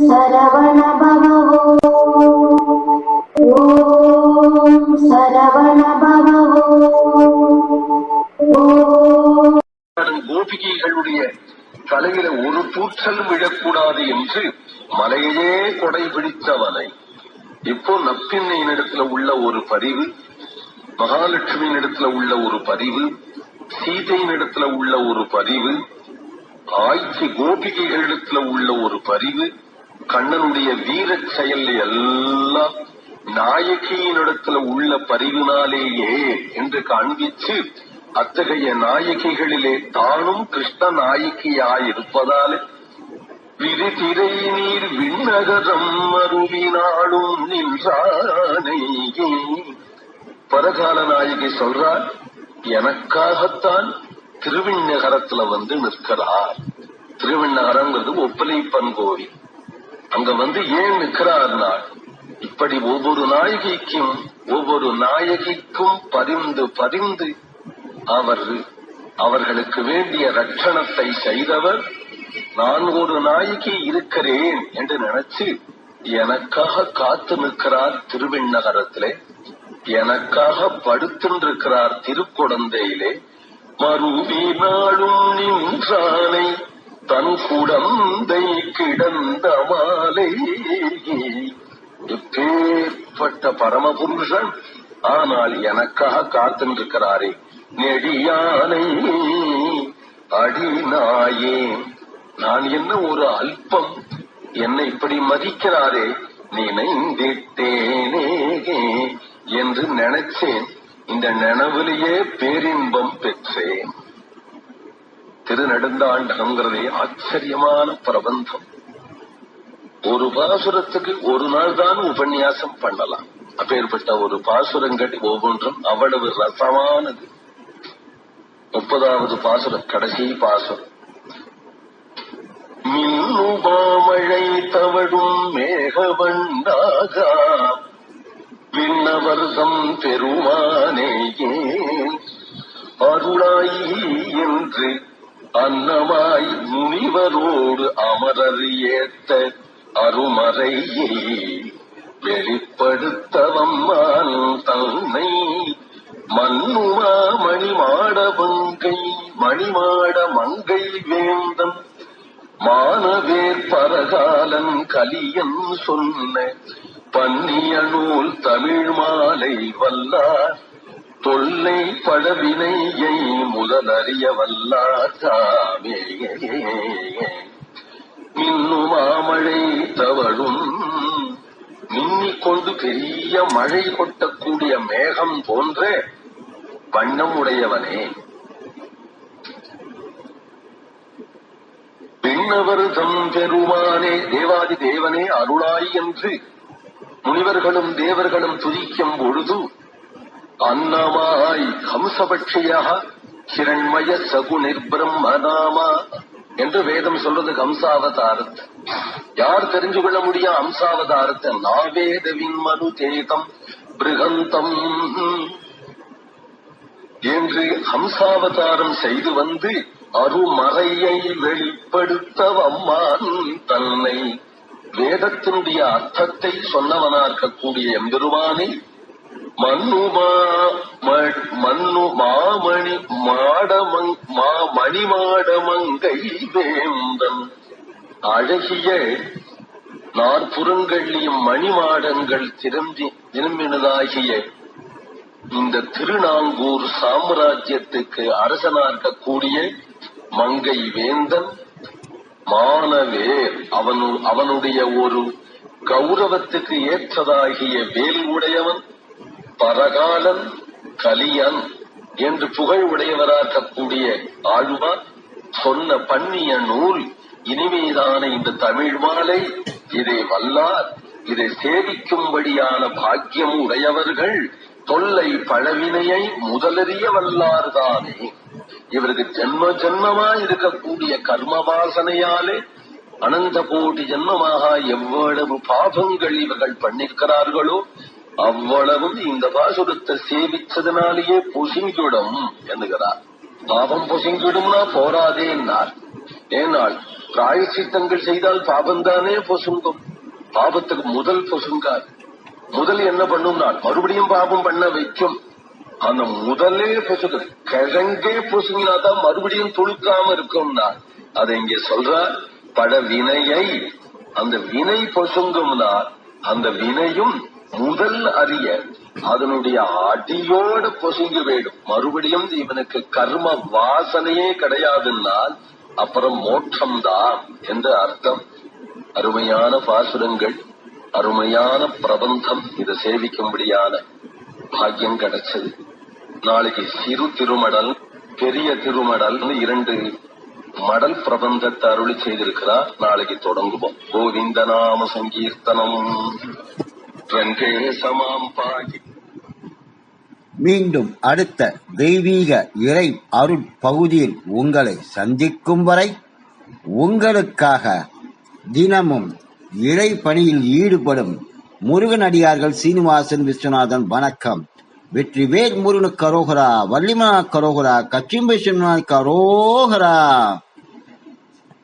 சரவண பவோ ஓம் சரவண பவோ கோபிகைகளுடைய தலையில ஒரு தூற்றல் விழக்கூடாது என்று மலையிலே கொடை பிடித்தவனை இப்போ நப்பின்னையினிடத்துல உள்ள ஒரு பரிவு மகாலட்சுமியினிடத்துல உள்ள ஒரு பரிவு சீதையினிடத்துல உள்ள ஒரு பதிவு ஆய்ச்சி கோபிகைகளிடத்துல உள்ள ஒரு பதிவு கண்ணனுடைய வீர செயல் எல்லாம் நாயகியினிடத்துல உள்ள பரிவினாலேயே என்று காண்பிச்சு அத்தகைய நாயகிகளிலே தானும் கிருஷ்ண நாயகியாயிருப்பதாலே விரிதிரை நீர் விண்ணகரம் மறுவினாலும் நின்றானே பரகால நாயகி சொல்றார் எனக்காகத்தான் திருவிண்ணகரத்துல வந்து நிற்கிறார். திருவிண்ணகரங்கிறது ஒப்பலைப்பன் கோவில். அங்க வந்து ஏன் நிற்கிறார்னா இப்படி ஒவ்வொரு நாயகிக்கும் ஒவ்வொரு நாயகிக்கும் பரிந்து பரிந்து அவர் அவர்களுக்கு வேண்டிய ரட்சணத்தை செய்தவர் நான் ஒரு நாயகி இருக்கிறேன் என்று நினைச்சு எனக்காக காத்து நிற்கிறார் திருவிண்ணகரத்திலே எனக்காக படுத்திருக்கிறார் திருக்குடந்தையிலே. மறுவினாலும் நின்றானை தன் குடந்தை கிடந்தவா? மாலை எப்பேற்பட்ட பரமபுருஷன். ஆனால் எனக்காக காத்திருக்கிறாரே. நெடியானை அடிநாயே நான் என்ன ஒரு அல்பம்? என்னை இப்படி மதிக்கிறாரே. நினைந்திட்டேனே என்று நினைச்சேன். இந்த நினைவிலேயே பேரின்பம் பெற்றேன். திருநெடுந்தாண்டகங்கிறதே ஆச்சரியமான பிரபந்தம். ஒரு பாசுரத்துக்கு ஒரு நாள் தான் உபன்யாசம் பண்ணலாம். அப்பேற்பட்ட ஒரு பாசுரங்கள் ஒவ்வொன்றும் அவ்வளவு ரசமானது. முப்பதாவது பாசுரம் கடைசி பாசுரம். மின்னுபாமழை தவழும் மேகவண்டாக விண்ணவர்தம் பெருமானேயே அருளாயி என்று அன்னமாய் முனிவரோடு அமரர் அருமறையை வெளிப்படுத்தவம்மான் தன்னை. மண்ணுமா மணிமாட மங்கை மணிமாட மங்கை வேந்தன். மானவேர் பரகாலன் கலியன் சொன்ன பன்னிய நூல் தமிழ் மாலை வல்லார். தொல்லை பழவினையை முதலறிய வல்லார் தாமே. மின்னும் மாமழை தவழும். மின்னிக் கொண்டு பெரிய மழை கொட்டக்கூடிய மேகம் போன்ற வண்ணம் உடையவனே. பின்னவர் தம் பெருமானே தேவாதி தேவனே அருளாய் என்று முனிவர்களும் தேவர்களும் துதிக்கும் பொழுது அன்னமாய் ஹம்சபட்சியா ஹிரண்மய சகுனிர் பிரம்மநாமா என்று வேதம் சொல்றது கம்சாவதாரத்தை யார் தெரிஞ்சு கொள்ள முடியும் அம்சாவதாரத்தை நாவேதவின் மனு தேதம் பிருகந்தம். என்று ஹம்சாவதாரம் செய்து வந்து அருமறையை வெளிப்படுத்தவம்மான் தன்னை. வேதத்தினுடைய அர்த்தத்தை சொன்னவனா இருக்கக்கூடிய எம்பெருமானை மண்ணுமா அணிமாட மங்கை வேந்தன் அழகிய நாற்புறங்கள்ளியும் மணிமாடங்கள் திரும்பி திரும்பினதாகிய இந்த திருநாங்கூர் சாம்ராஜ்யத்துக்கு அரசனா இருக்கக்கூடிய மங்கை வேந்தன் மானவே அவனு அவனுடைய ஒரு கௌரவத்துக்கு ஏற்றதாகிய வேல் உடையவன் பரகாலன் கலியன் என்று புகழ் உடையவராக்கக்கூடிய ஆழ்வார் சொன்ன பண்ணிய நூல் இனிமேதான இந்த தமிழ் மாலை. இதை வல்லார் இதை சேவிக்கும்படியான பாக்கியம் உடையவர்கள் தொல்லை பழவினையை முதலறிய வல்லார்தானே இவருக்கு ஜென்ம ஜென்மமா இருக்கக்கூடிய கர்ம வாசனையாலே அனந்த கோடி ஜென்மமாக எவ்வளவு பாபங்கள் இவர்கள் பண்ணிருக்கிறார்களோ அவ்வளவும் இந்த பாசுரத்தை சேவிச்சதுனாலேயே பொசுங்கிடும் என்கிறார். பாவம் பொசுங்கிடும்னா போராதே என்னார். ஏனால் பிராயச்சித்தங்கள் செய்தால் பாபம்தானே பொசுங்கும். பாபத்துக்கு முதல் பொசுங்காது முதல் என்ன பண்ணும்னா மறுபடியும் பாபம் பண்ண வைக்கும். அந்த முதலே பொசுக்கு கிழங்கே பொசுங்கினாதான் மறுபடியும் துளுக்காம இருக்கும்னா அதை இங்க சொல்ற பட வினையை அந்த வினை பொசுங்கும்னா அந்த வினையும் முதல் அறிய அதனுடைய அடியோடு பொசுங்கி போயிடும் மறுபடியும் இவனுக்கு கர்ம வாசனையே கிடையாதுன்னால் அப்புறம் மோட்சம்தான் என்று அர்த்தம். அருமையான பாசுரங்கள் அருமையான பிரபந்தம் இதை சேவிக்கும்படியான பாக்கியம் கிடைச்சது. நாளைக்கு சிறு திருமடல் பெரிய திருமடல் இரண்டு மடல் பிரபந்தத்தை அருளி செய்திருக்கிறார். நாளைக்கு தொடங்குவோம். கோவிந்த நாம சங்கீர்த்தனம். மீண்டும் அடுத்த தெய்வீக இறை அருள் பகுதியில் உங்களை சந்திக்கும் வரை உங்களுக்காக தினமும் இறை பணியில் ஈடுபடும் முருகன் அடியார்கள் சீனிவாசன் விஸ்வநாதன் வணக்கம். வெற்றிவேல் முருகனு கரோகரா வள்ளிமனா கரோகரா கச்சிம்பை கரோகரா